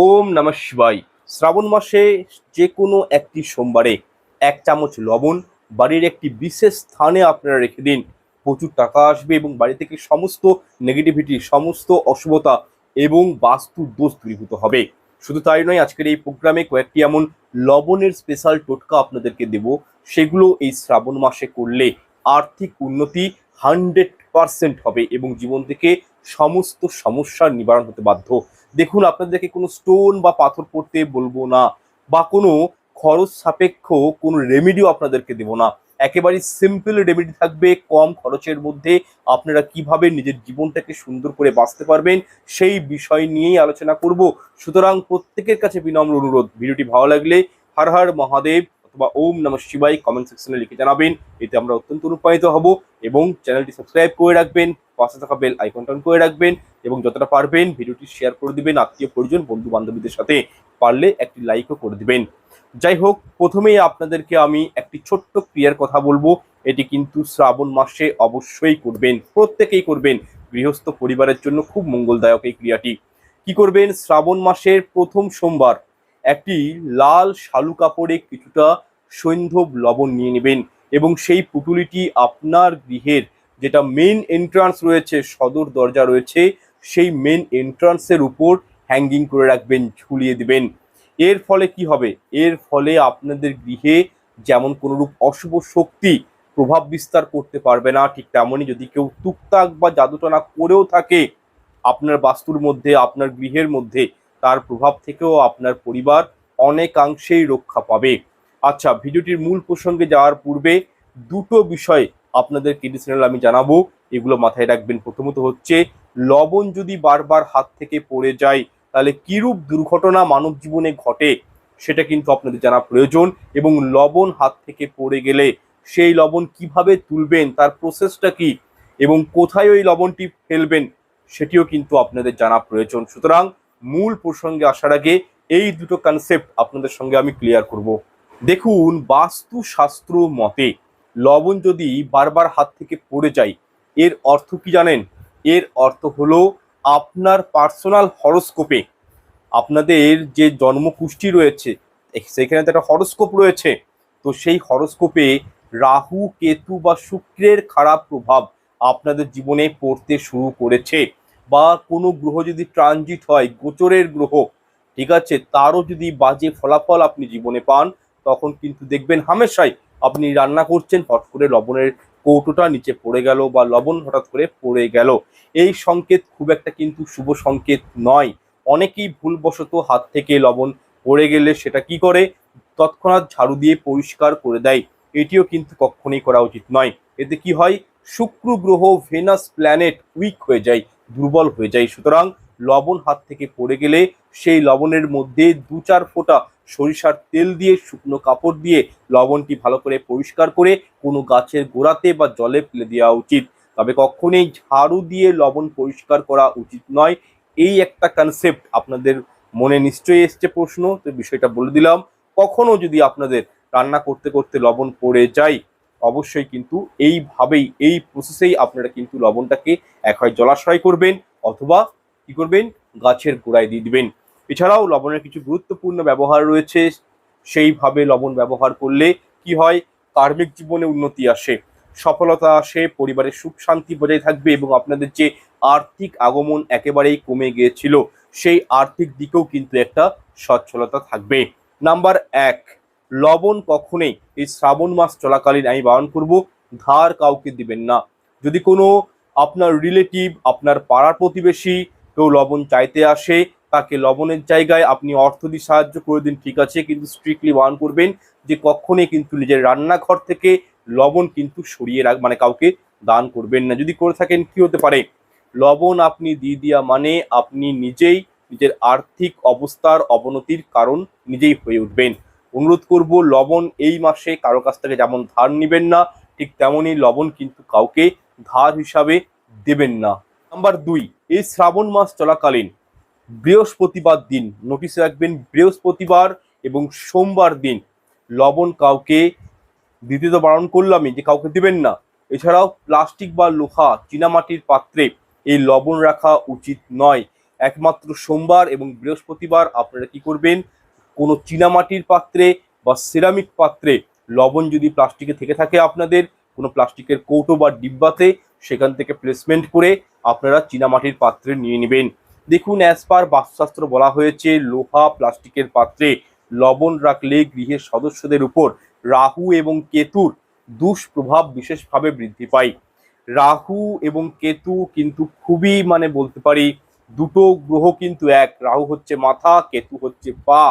ওম নমঃ শিবাই শ্রাবণ মাসে যে কোনো একটি সোমবারে এক চামচ লবণ, বাড়ির একটি বিশেষ স্থানে আপনারা রেখে দিন। প্রচুর টাকা আসবে এবং বাড়ি থেকে সমস্ত নেগেটিভিটি সমস্ত অশুভতা এবং বাস্তু দোষ দূরীভূত হবে। শুধু তাই নয়, আজকের এই প্রোগ্রামে কয়েকটি এমন লবণের স্পেশাল টোটকা আপনাদেরকে দেব। সেগুলো এই শ্রাবণ মাসে করলে আর্থিক উন্নতি হান্ড্রেড পারসেন্ট হবে এবং জীবন থেকে সমস্ত সমস্যার নিবারণ হতে বাধ্য। দেখুন, আপনাদেরকে কোনো স্টোন বা পাথর পড়তে বলব না বা কোনো খরচ সাপেক্ষ কোনো রেমেডিও আপনাদেরকে দেবো না। একেবারে সিম্পল রেমেডি থাকবে, কম খরচের মধ্যে আপনারা কীভাবে নিজের জীবনটাকে সুন্দর করে বাঁচতে পারবেন সেই বিষয় নিয়েই আলোচনা করব। সুতরাং প্রত্যেকের কাছে বিনম্র অনুরোধ। ভিডিওটি ভালো লাগলে হর হর মহাদেব। অথবা ওম নম শিবাই কমেন্ট সেকশনে লিখে জানাবেন। এতে আমরা অত্যন্ত অনুপ্রাণিত হব এবং চ্যানেলটি সাবস্ক্রাইব করে রাখবেন, পাশে থাকা বেল আইকন টান করে রাখবেন এবং যতটা পারবেন ভিডিওটি শেয়ার করে দিবেন আত্মীয় পরিজন বন্ধু বান্ধবীদের সাথে। পারলে একটি লাইকও করে দিবেন। যাই হোক, প্রথমেই আপনাদেরকে আমি একটি ছোট্ট ক্রিয়ার কথা বলব। এটি কিন্তু শ্রাবণ মাসে অবশ্যই করবেন, প্রত্যেকেই করবেন। গৃহস্থ পরিবারের জন্য খুব মঙ্গলদায়ক এই ক্রিয়াটি। কি করবেন? শ্রাবণ মাসের প্রথম সোমবার একটি লাল শালু কাপড়ে কিছুটা সৈন্ধব লবণ নিয়ে নেবেন এবং সেই পুটুলিটি আপনার গৃহের যেটা মেন এন্ট্রান্স রয়েছে, সদর দরজা রয়েছে, সেই মেন এন্ট্রান্সের উপর হ্যাঙ্গিং করে রাখবেন, ঝুলিয়ে দিবেন। এর ফলে কি হবে? এর ফলে আপনাদের গৃহে যেমন কোনোরূপ অশুভ শক্তি প্রভাব বিস্তার করতে পারবে না, ঠিক তেমনই যদি কেউ টুকটাক বা জাদুটনা করেও থাকে, আপনার বাস্তুর মধ্যে, আপনার গৃহের মধ্যে তার প্রভাব থেকেও আপনার পরিবার অনেকাংশেই রক্ষা পাবে। আচ্ছা ভিডিওটির মূল প্রসঙ্গে যাওয়ার পূর্বে দুটো বিষয় আপনাদের চ্যানেল আমি জানাব। এগুলো মাথায় রাখবেন। প্রথমত হচ্ছে, লবণ যদি বারবার হাত থেকে পড়ে যায়, তাহলে কিরূপ দুর্ঘটনা মানব জীবনে ঘটে সেটা কিন্তু আপনাদের জানা প্রয়োজন এবং লবণ হাত থেকে পড়ে গেলে সেই লবণ কীভাবে তুলবেন, তার প্রসেসটা কি এবং কোথায় ওই লবণটি ফেলবেন সেটিও কিন্তু আপনাদের জানা প্রয়োজন। সুতরাং মূল প্রসঙ্গে আসার আগে এই দুটো কনসেপ্ট আপনাদের সঙ্গে আমি ক্লিয়ার করব। দেখুন, বাস্তুশাস্ত্র মতে লবণ যদি বারবার হাত থেকে পড়ে যায়, এর অর্থ কি জানেন? এর অর্থ হলো আপনার পার্সোনাল হরস্কোপে আপনাদের যে জন্মকুষ্টি রয়েছে সেখানে তো একটা হরস্কোপ রয়েছে, তো সেই হরস্কোপে রাহু, কেতু বা শুক্রের খারাপ প্রভাব আপনাদের জীবনে পড়তে শুরু করেছে। বা কোনো গ্রহ যদি ট্রানজিট হয়, গোচরের গ্রহ, ঠিক আছে, তারও যদি বাজে ফলাফল আপনি জীবনে পান, তখন কিন্তু দেখবেন হামেশাই আপনি রান্না করছেন হট করে লবণের কৌটোটা নিচে পড়ে গেল বা লবণ হঠাৎ করে পড়ে গেল। এই সংকেত খুব একটা কিন্তু শুভ সংকেত নয়। অনেকেই ভুলবশত হাত থেকে লবণ পড়ে গেলে সেটা কি করে? তৎক্ষণাৎ ঝাড়ু দিয়ে পরিষ্কার করে দেয়। এটিও কিন্তু কখনোই করা উচিত নয়। এতে কি হয়? শুক্র গ্রহ ভেনাস প্ল্যানেট উইক হয়ে যায়। দুর্বল হয়ে যায়। সুতরাং লবণ হাত থেকে পড়ে গেলে সেই লবণের মধ্যে দু চার ফোঁটা সরিষার তেল দিয়ে শুকনো কাপড় দিয়ে লবণটি ভালো করে পরিষ্কার করে কোনো গাছের গোড়াতে বা জলে ফেলে দেওয়া উচিত। তবে কখনোই ঝাড়ু দিয়ে লবণ পরিষ্কার করা উচিত নয়। এই একটা কনসেপ্ট আপনাদের মনে নিশ্চয়ই এসছে প্রশ্ন, তো বিষয়টা বলে দিলাম। কখনো যদি আপনাদের রান্না করতে করতে লবণ পড়ে যায় অবশ্যই কিন্তু এইভাবেই, এই প্রসেসেই আপনারা কিন্তু লবণটাকে এক হয় জলাশয় করবেন অথবা কি করবেন? গাছের গোড়ায় দিয়ে দিবেন। এছাড়াও লবণের কিছু গুরুত্বপূর্ণ ব্যবহার রয়েছে। সেইভাবে লবণ ব্যবহার করলে কি হয়? কার্মিক জীবনে উন্নতি আসে। সফলতা আসে, পরিবারের সুখ শান্তি বজায় থাকবে এবং আপনাদের যে আর্থিক আগমন একেবারেই কমে গিয়েছিল, সেই আর্থিক দিকেও কিন্তু একটা সচ্ছলতা থাকবে। নাম্বার এক লবণ কখনোই এই শ্রাবণ মাস চলাকালীন আমি বারণ করব। ধার কাউকে দিবেন না। যদি কোনো আপনার রিলেটিভ আপনার পাড়ার প্রতিবেশী কেউ লবণ চাইতে আসে, তাকে লবণের জায়গায় আপনি অর্থ দিয়ে সাহায্য করে দিন, ঠিক আছে? কিন্তু স্ট্রিক্টলি বারণ করবেন যে কখনোই কিন্তু নিজের রান্নাঘর থেকে লবণ কিন্তু সরিয়ে রাখ মানে কাউকে দান করবেন না। যদি করে থাকেন, কি হতে পারে? লবণ আপনি দিয়ে দিয়া মানে আপনি নিজেই নিজের আর্থিক অবস্থার অবনতির কারণ নিজেই হয়ে উঠবেন। অনুরোধ করব, লবণ এই মাসে কারও কাছ থেকে যেমন ধার নেবেন না, ঠিক তেমনই লবণ কিন্তু কাউকে ধার হিসাবে দেবেন না। নাম্বার দুই, এই শ্রাবণ মাস চলাকালীন বৃহস্পতিবার দিন নোটিশ রাখবেন, বৃহস্পতিবার এবং সোমবার দিন লবণ কাউকে দিতে তো বারণ করলামই, যে কাউকে দিবেন না। এছাড়াও প্লাস্টিক বা লোহা, চীনামাটির পাত্রে এই লবণ রাখা উচিত নয়। একমাত্র সোমবার এবং বৃহস্পতিবার আপনারা কি করবেন? কোনো চীনামাটির পাত্রে বা সিরামিক পাত্রে লবণ যদি প্লাস্টিকে থেকে থাকে আপনাদের, কোনো প্লাস্টিকের কৌটো বা ডিব্বাতে, সেখান থেকে প্লেসমেন্ট করে আপনারা চীনামাটির পাত্রে নিয়ে নেবেন। দেখুন অ্যাজ পার বাস্তুশাস্ত্র বলা হয়েছে, লোহা প্লাস্টিকের পাত্রে লবণ রাখলে গৃহের সদস্যদের উপর রাহু এবং কেতুর দুষ্প্রভাব বিশেষভাবে বৃদ্ধি পায়। রাহু এবং কেতু কিন্তু খুবই মানে বলতে পারি, দুটো গ্রহ কিন্তু এক, রাহু হচ্ছে মাথা, কেতু হচ্ছে পা।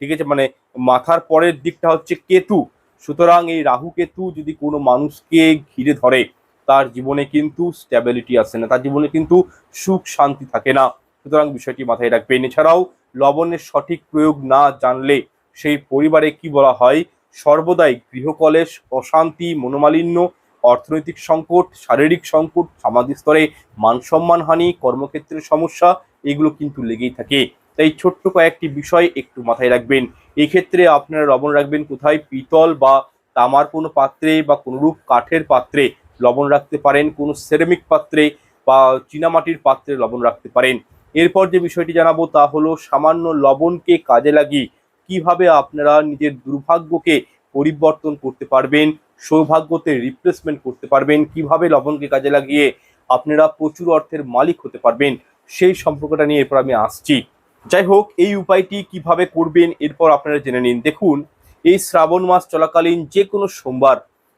ঠিক আছে? মানে মাথার পরের দিকটা হচ্ছে কেতু। সুতরাং এই রাহু কেতু যদি কোনো মানুষকে ঘিরে ধরে, তার জীবনে কিন্তু স্ট্যাবিলিটি আসে না, তার জীবনে কিন্তু সুখ শান্তি থাকে না। সুতরাং বিষয়টি মাথায় রাখবেন। এছাড়াও লবণের সঠিক প্রয়োগ না জানলে সেই পরিবারে কি বলা হয়? সর্বদাই গৃহকলেশ, অশান্তি, মনোমালিন্য, অর্থনৈতিক সংকট, শারীরিক সংকট সামাজিক স্তরে মান সম্মান হানি কর্মক্ষেত্রের সমস্যা, এগুলো কিন্তু লেগেই থাকে। তাই ছোট্ট কয়েকটি বিষয় একটু মাথায় রাখবেন। এই ক্ষেত্রে আপনারা লবণ রাখবেন কোথায়? পিতল বা তামার কোনো পাত্রে বা কোনোরূপ কাঠের পাত্রে লবণ রাখতে পারেন, কোনো সেরামিক পাত্রে বা চীনামাটির পাত্রে লবণ রাখতে পারেন। এরপর যে বিষয়টি জানাব তা হলো সামান্য লবণকে কাজে লাগিয়ে কীভাবে আপনারা নিজের দুর্ভাগ্যকে পরিবর্তন করতে পারবেন, সৌভাগ্যতে রিপ্লেসমেন্ট করতে পারবেন, কীভাবে লবণকে কাজে লাগিয়ে আপনারা প্রচুর অর্থের মালিক হতে পারবেন, সেই সম্পর্কটা নিয়ে এরপর আমি আসছি। যাই হোক, এই উপায়টি কীভাবে করবেন, এরপর আপনারা জেনে নিন। দেখুন, এই শ্রাবণ মাস চলাকালীন যে কোনো সোমবার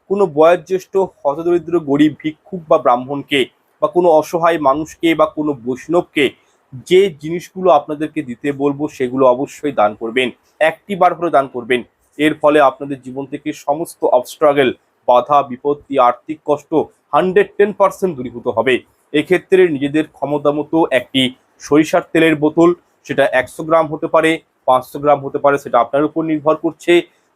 কোনো বয়োজ্যেষ্ঠ, হতদরিদ্র, গরিব, ভিক্ষুক বা ব্রাহ্মণকে বা কোনো অসহায় মানুষকে বা কোনো বৈষ্ণবকে যে জিনিসগুলো আপনাদেরকে দিতে বলব, সেগুলো অবশ্যই দান করবেন। একটি বার হলে দান করবেন। এর ফলে আপনাদের জীবন থেকে সমস্ত অবস্ট্রাগল, বাধা বিপত্তি আর্থিক কষ্ট হান্ড্রেড টেন পার্সেন্ট দূরীভূত হবে। এক্ষেত্রে নিজেদের ক্ষমতা মতো একটি সরিষার তেলের বোতল সেটা একশো গ্রাম হতে পারে, পাঁচশো গ্রাম হতে পারে, সেটা আপনার উপর নির্ভর করছে।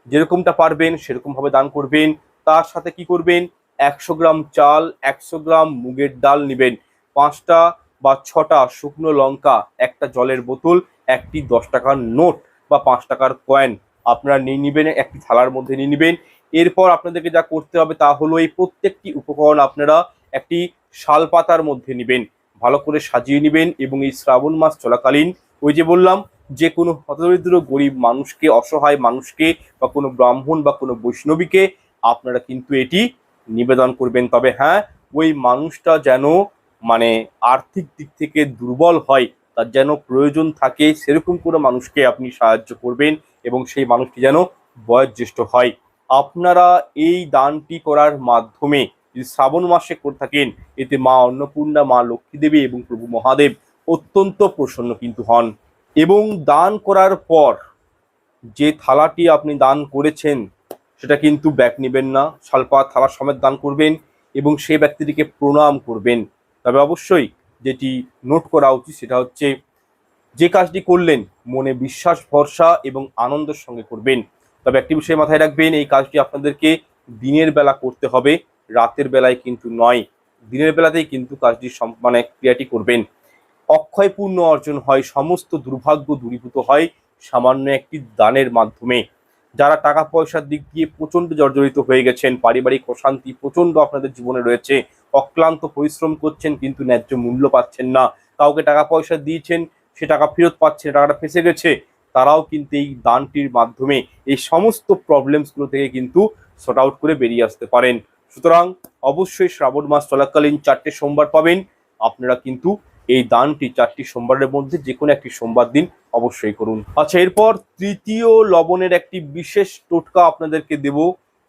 যেরকমটা পারবেন, সেরকমভাবে দান করবেন। তার সাথে কি করবেন? একশো গ্রাম চাল, একশো গ্রাম মুগের ডাল নেবেন। পাঁচটা বা ছটা শুকনো লঙ্কা, একটা জলের বোতল, একটি দশ টাকার নোট বা পাঁচ টাকার কয়েন আপনারা নিয়ে নেবেন, একটি থালার মধ্যে নিয়ে নেবেন। এরপর আপনাদেরকে যা করতে হবে তা হলো এই প্রত্যেকটি উপকরণ আপনারা একটি শাল পাতার মধ্যে নেবেন। ভালো করে সাজিয়ে নেবেন এবং এই শ্রাবণ মাস চলাকালীন ওই যে বললাম, যে কোনো হতদরিদ্র গরিব মানুষকে, অসহায় মানুষকে বা কোনো ব্রাহ্মণ বা কোনো বৈষ্ণবীকে আপনারা কিন্তু এটি নিবেদন করবেন। তবে হ্যাঁ ওই মানুষটা যেন মানে আর্থিক দিক থেকে দুর্বল হয়, তার যেন প্রয়োজন থাকে, সেরকম কোনো মানুষকে আপনি সাহায্য করবেন এবং সেই মানুষটি যেন বয়োজ্যেষ্ঠ হয়। আপনারা এই দানটি করার মাধ্যমে যদি শ্রাবণ মাসে করে থাকেন, এতে মা অন্নপূর্ণা, মা লক্ষ্মী দেবী এবং প্রভু মহাদেব অত্যন্ত প্রসন্ন কিন্তু হন। এবং দান করার পর যে থালাটি আপনি দান করেছেন, সেটা কিন্তু ব্যাক নেবেন না শালপা থালা সমেত দান করবেন এবং সেই ব্যক্তিটিকে প্রণাম করবেন। তবে অবশ্যই যেটি নোট করা উচিত সেটা হচ্ছে, যে কাজটি করলেন, মনে বিশ্বাস, ভরসা এবং আনন্দের সঙ্গে করবেন। তবে একটি বিষয় মাথায় রাখবেন, এই কাজটি আপনাদেরকে দিনের বেলা করতে হবে। রাতের বেলায় কিন্তু নয়, দিনের বেলাতেই কিন্তু কাজটি মানে ক্রিয়াটি করবেন। অক্ষয় পূর্ণ অর্জন হয়, সমস্ত দুর্ভাগ্য দূরীভূত হয় সামান্য একটি দানের মাধ্যমে। যারা টাকা পয়সার দিক দিয়ে প্রচণ্ড জর্জরিত হয়ে গেছেন, পারিবারিক অশান্তি প্রচণ্ড আপনাদের জীবনে রয়েছে, অক্লান্ত পরিশ্রম করছেন কিন্তু ন্যায্য মূল্য পাচ্ছেন না। কাউকে টাকা পয়সা দিয়েছেন, সে টাকা ফেরত পাচ্ছে, টাকাটা ফেসে গেছে, তারাও কিন্তু এই দানটির মাধ্যমে এই সমস্ত প্রবলেমসগুলো থেকে কিন্তু শর্ট আউট করে বেরিয়ে আসতে পারেন। সুতরাং অবশ্যই শ্রাবণ মাস চলাকালীন চারটে সোমবার পাবেন। আপনারা কিন্তু এই দানটি চারটি সোমবারের মধ্যে যে কোনো একটি সোমবার দিন অবশ্যই করুন। আচ্ছা এরপর তৃতীয় লবণের একটি বিশেষ টোটকা আপনাদেরকে দেব।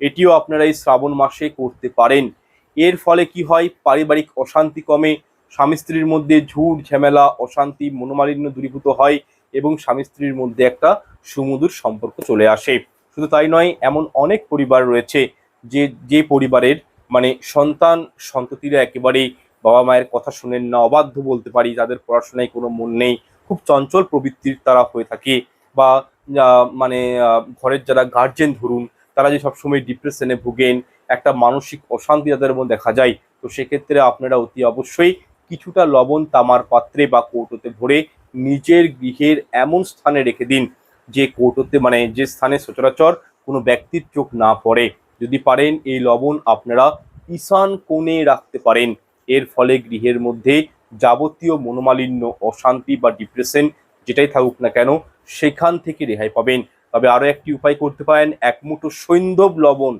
এটিও আপনারা এই শ্রাবণ মাসে করতে পারেন। এর ফলে কি হয়? পারিবারিক অশান্তি কমে, স্বামী স্ত্রীর মধ্যে ঝুট, ঝামেলা, অশান্তি, মনোমালিন্য দূরীভূত হয় এবং স্বামী স্ত্রীর মধ্যে একটা সুমধুর সম্পর্ক চলে আসে। শুধু তাই নয়, এমন অনেক পরিবার রয়েছে যে যে পরিবারের মানে সন্তান সন্ততিরা একেবারেই বাবা মায়ের কথা শোনেন না, অবাধ্য বলতে পারি, যাদের পড়াশোনায় কোনো মন নেই, খুব চঞ্চল প্রবৃত্তির তারা হয়ে থাকে বা মানে ঘরের যারা গার্জেন ধরুন, তারা যে সবসময় ডিপ্রেশনে ভুগেন, একটা মানসিক অশান্তি তাদের মধ্যে দেখা যায়, তো সেক্ষেত্রে আপনারা অতি অবশ্যই কিছুটা লবণ তামার পাত্রে বা কৌটোতে ভরে নিজের গৃহের এমন স্থানে রেখে দিন, যে কৌটোতে মানে যে স্থানে সচরাচর কোনো ব্যক্তির চোখ না পড়ে। যদি পারেন এই লবণ আপনারা ঈশান কোণে রাখতে পারেন। এর ফলে গৃহের মধ্যে যাবতীয় মনোমালিন্য, অশান্তি বা ডিপ্রেশন যেটাই থাকুক না কেন, সেখান থেকে রেহাই পাবেন। তবে আরও একটি উপায় করতে পারেন, এক মুঠো সৈন্ধব লবণ।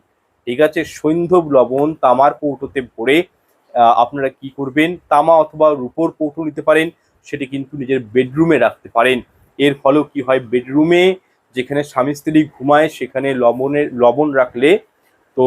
ঠিক আছে, সৈন্ধব লবণ তামার কৌটোতে ভরে আপনারা কি করবেন, তামা অথবা রূপোর কৌটো নিতে পারেন, সেটি কিন্তু নিজের বেডরুমে রাখতে পারেন। এর ফলেও কি হয় বেডরুমে যেখানে স্বামী স্ত্রী ঘুমায়, সেখানে লবণের, লবণ রাখলে তো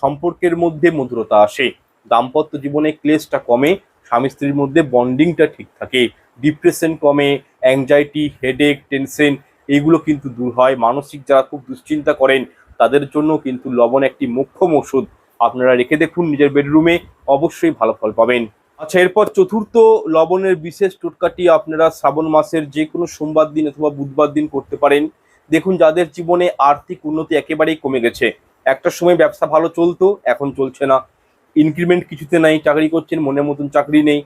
সম্পর্কের মধ্যে মধুরতা আসে। দাম্পত্য জীবনে ক্লেশটা কমে, স্বামী স্ত্রীর মধ্যে বন্ডিংটা ঠিক থাকে। ডিপ্রেশন কমে অ্যাংজাইটি হেডেক টেনশন এইগুলো কিন্তু দূর হয়। মানসিক যারা খুব দুশ্চিন্তা করেন, তাদের জন্য কিন্তু লবণ একটি মোক্ষম ওষুধ। আপনারা রেখে দেখুন নিজের বেডরুমে, অবশ্যই ভালো ফল পাবেন। আচ্ছা এরপর চতুর্থ লবণের বিশেষ টোটকাটি আপনারা শ্রাবণ মাসের যে কোনো সোমবার দিন অথবা বুধবার দিন করতে পারেন। দেখুন, যাদের জীবনে আর্থিক উন্নতি একেবারেই কমে গেছে। একটা সময় ব্যবসা ভালো চলতো, এখন চলছে না। ইনক্রিমেন্ট কিছুতে নাই, চাকরি করছেন মনের মতন চাকরি নেই।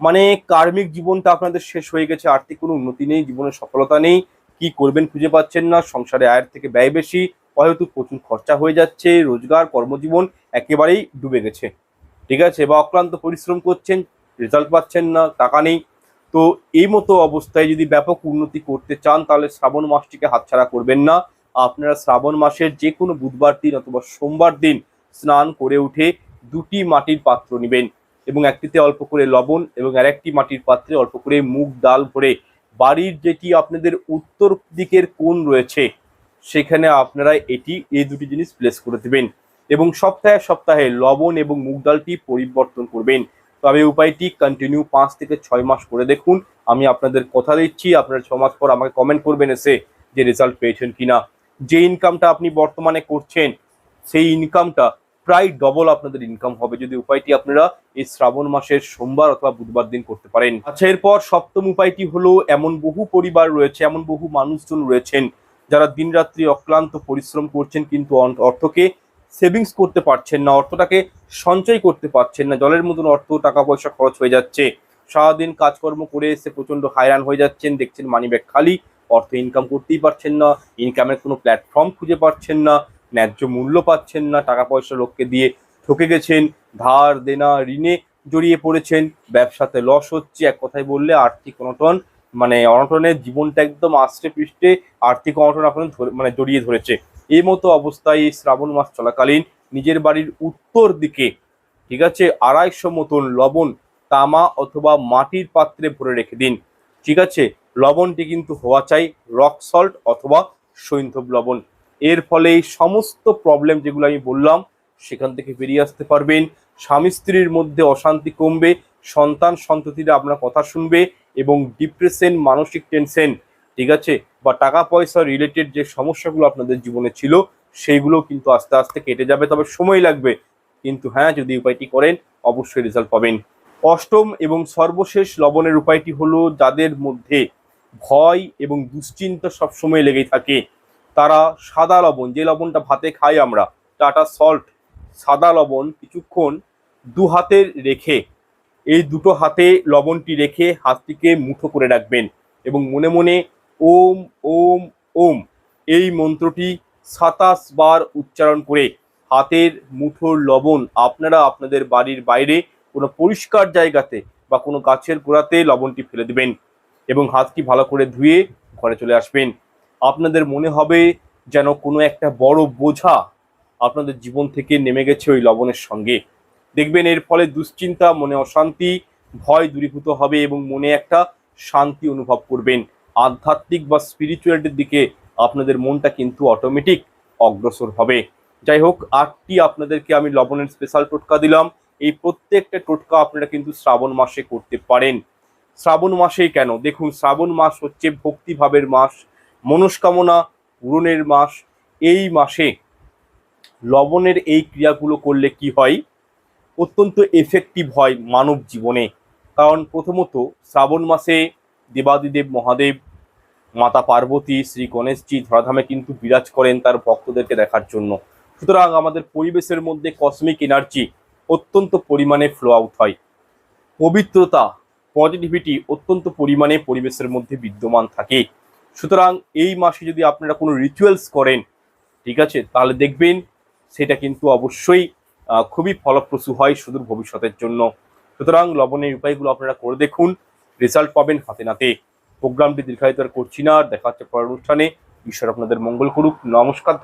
মানে কার্মিক জীবনটা আপনাদের শেষ হয়ে গেছে, আর্থিক কোনো উন্নতি নেই, জীবনে সফলতা নেই। কি করবেন খুঁজে পাচ্ছেন না, সংসারে আয়ের থেকে ব্যয় বেশি, হয়তো প্রচুর খরচা হয়ে যাচ্ছে, রোজগার, কর্মজীবন একেবারেই ডুবে গেছে। ঠিক আছে, বা অক্লান্ত পরিশ্রম করছেন রেজাল্ট পাচ্ছেন না, টাকা নেই। তো এই মতো অবস্থায় যদি ব্যাপক উন্নতি করতে চান, তাহলে শ্রাবণ মাসটিকে হাতছাড়া করবেন না। আপনারা শ্রাবণ মাসের যে কোনো বুধবার দিন অথবা সোমবার দিন স্নান করে উঠে দুটি মাটির পাত্র নেবেন এবং একটিতে অল্প করে লবণ এবং আরেকটি মাটির পাত্রে অল্প করে মুগ ডাল ভরে বাড়ির যেটি আপনাদের উত্তর দিকের কোণ রয়েছে, সেখানে আপনারা এটি, এই দুটি জিনিস প্লেস করে দেবেন এবং সপ্তাহে সপ্তাহে লবণ এবং মুগ ডালটি পরিবর্তন করবেন। তবে উপায়টি কন্টিনিউ পাঁচ থেকে ছয় মাস করে দেখুন। আমি আপনাদের কথা দিচ্ছি, আপনারা ছ মাস পর আমাকে কমেন্ট করবেন এসে যে রেজাল্ট পেয়েছেন কিনা। যে ইনকামটা আপনি বর্তমানে করছেন, সেই ইনকামটা প্রায় ডবল আপনাদের ইনকাম হবে। যদি উপায়টি আপনারা এই শ্রাবণ মাসের সোমবার অথবা বুধবার দিন করতে পারেন। আচ্ছা এরপর সপ্তম উপায়টি হলো, এমন বহু পরিবার রয়েছে, এমন বহু মানুষজন রয়েছেন, যারা দিনরাত্রি অক্লান্ত পরিশ্রম করছেন, কিন্তু অর্থকে সেভিংস করতে পারছেন না, অর্থটাকে সঞ্চয় করতে পারছেন না, জলের মতন অর্থ টাকা পয়সা খরচ হয়ে যাচ্ছে। সারাদিন কাজকর্ম করে এসে প্রচণ্ড হায়রান হয়ে যাচ্ছেন, দেখছেন মানি ব্যাগ খালি, অর্থ ইনকাম করতেই পারছেন না ইনকামের কোনো প্ল্যাটফর্ম খুঁজে পাচ্ছেন না, ন্যায্য মূল্য পাচ্ছেন না টাকা পয়সা লোককে দিয়ে ঠকে গেছেন ধার দেনা ঋণে জড়িয়ে পড়েছেন, ব্যবসাতে লস হচ্ছে, এক কথায় বললে আর্থিক অনটন মানে অনটনের জীবনটা একদম আষ্টে পৃষ্ঠে আর্থিক অনটন ধরে- মানে জড়িয়ে ধরেছে। এই মতো অবস্থায় শ্রাবণ মাস চলাকালীন নিজের বাড়ির উত্তর দিকে, ঠিক আছে, আড়াইশো মতন লবণ তামা অথবা মাটির পাত্রে ভরে রেখে দিন। ঠিক আছে, লবণটি কিন্তু হওয়া চাই রক সল্ট অথবা সৈন্ধব লবণ। এর ফলে এই সমস্ত প্রবলেম যেগুলো আমি বললাম, সেখান থেকে বেরিয়ে আসতে পারবেন। স্বামী স্ত্রীর মধ্যে অশান্তি কমবে সন্তান সন্ততিরা আপনার কথা শুনবে এবং ডিপ্রেশন মানসিক টেনশন ঠিক আছে? বা টাকা পয়সা রিলেটেড যে সমস্যাগুলো আপনাদের জীবনে ছিল সেইগুলো কিন্তু আস্তে আস্তে কেটে যাবে, তবে সময় লাগবে। কিন্তু হ্যাঁ যদি উপায়টি করেন, অবশ্যই রেজাল্ট পাবেন। অষ্টম এবং সর্বশেষ লবণের উপায়টি হলো যাদের মধ্যে ভয় এবং দুশ্চিন্তা সবসময় লেগেই থাকে, তারা সাদা লবণ, যে লবণটা ভাতে খাই আমরা, টাটা সল্ট সাদা লবণ কিছুক্ষণ দু হাতের রেখে এই দুটো হাতে লবণটি রেখে হাতটিকে মুঠো করে রাখবেন এবং মনে মনে ওম ওম ওম এই মন্ত্রটি সাতাশ বার উচ্চারণ করে হাতের মুঠোর লবণ আপনারা আপনাদের বাড়ির বাইরে কোনো পরিষ্কার জায়গাতে বা কোনো গাছের গোড়াতে লবণটি ফেলে দেবেন এবং হাতটি ভালো করে ধুয়ে ঘরে চলে আসবেন। আপনাদের মনে হবে যেন কোনো একটা বড় বোঝা আপনাদের জীবন থেকে নেমে গেছে ওই লবণের সঙ্গে। দেখবেন এর ফলে দুশ্চিন্তা, মনে অশান্তি, ভয় দূরীভূত হবে এবং মনে একটা শান্তি অনুভব করবেন। আধ্যাত্মিক বা স্পিরিচুয়ালিটির দিকে আপনাদের মনটা কিন্তু অটোমেটিক অগ্রসর হবে। যাই হোক, আটটি আপনাদেরকে আমি লবণের স্পেশাল টোটকা দিলাম। এই প্রত্যেকটা টোটকা আপনারা কিন্তু শ্রাবণ মাসে করতে পারেন। শ্রাবণ মাসেই কেন? দেখুন, শ্রাবণ মাস হচ্ছে ভক্তিভাবের মাস, মনস্কামনা পূরণের মাস। এই মাসে লবণের এই ক্রিয়াগুলো করলে কি হয়? অত্যন্ত এফেক্টিভ হয় মানব জীবনে। কারণ প্রথমত, শ্রাবণ মাসে দেবাদিদেব মহাদেব, মাতা পার্বতী, শ্রী গণেশজি ধরাধামে কিন্তু বিরাজ করেন তার ভক্তদেরকে দেখার জন্য। সুতরাং আমাদের পরিবেশের মধ্যে কসমিক এনার্জি অত্যন্ত পরিমাণে ফ্লো আউট হয়। পবিত্রতা পজিটিভিটি অত্যন্ত পরিমাণে পরিবেশের মধ্যে বিদ্যমান থাকে। সুতরাং এই মাসে যদি আপনারা কোনো রিচুয়ালস করেন, ঠিক আছে? তাহলে দেখবেন সেটা কিন্তু অবশ্যই খুবই ফলপ্রসূ হয় সুদূর ভবিষ্যতের জন্য। সুতরাং লবণের উপায়গুলো আপনারা করে দেখুন। রেজাল্ট পাবেন হাতে নাতে। প্রোগ্রামটি দীর্ঘায়িত করছি না। দেখা হচ্ছে পরের অনুষ্ঠানে। ঈশ্বর আপনাদের মঙ্গল করুক। নমস্কার